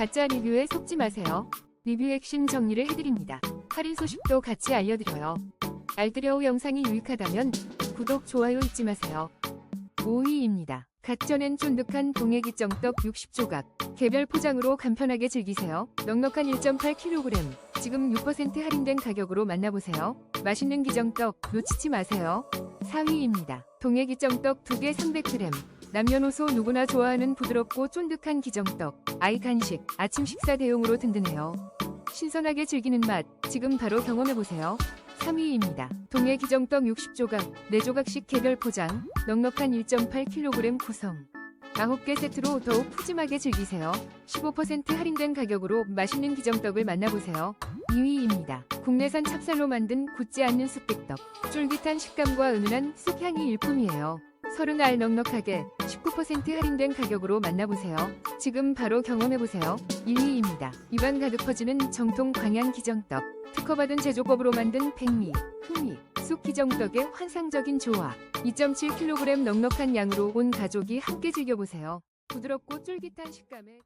가짜 리뷰에 속지 마세요. 리뷰 핵심 정리를 해드립니다. 할인 소식도 같이 알려드려요. 알뜰여우 영상이 유익하다면 구독, 좋아요 잊지 마세요. 5위입니다. 갓전엔 쫀득한 동해기정떡 60조각. 개별 포장으로 간편하게 즐기세요. 넉넉한 1.8kg. 지금 6% 할인된 가격으로 만나보세요. 맛있는 기정떡 놓치지 마세요. 4위입니다. 동해기정떡 2개 300g. 남녀노소 누구나 좋아하는 부드럽고 쫀득한 기정떡. 아이 간식, 아침 식사 대용으로 든든해요. 신선하게 즐기는 맛, 지금 바로 경험해보세요. 3위입니다. 동해 기정떡 60조각, 4조각씩 개별 포장, 넉넉한 1.8kg 구성. 9개 세트로 더욱 푸짐하게 즐기세요. 15% 할인된 가격으로 맛있는 기정떡을 만나보세요. 2위입니다. 국내산 찹쌀로 만든 굳지 않는 쑥백떡. 쫄깃한 식감과 은은한 쑥향이 일품이에요. 30알 넉넉하게 19% 할인된 가격으로 만나보세요. 지금 바로 경험해보세요. 1위입니다. 입안 가득 퍼지는 정통 광양 기정떡. 특허받은 제조법으로 만든 백미, 흑미, 쑥 기정떡의 환상적인 조화. 2.7kg 넉넉한 양으로 온 가족이 함께 즐겨보세요. 부드럽고 쫄깃한 식감에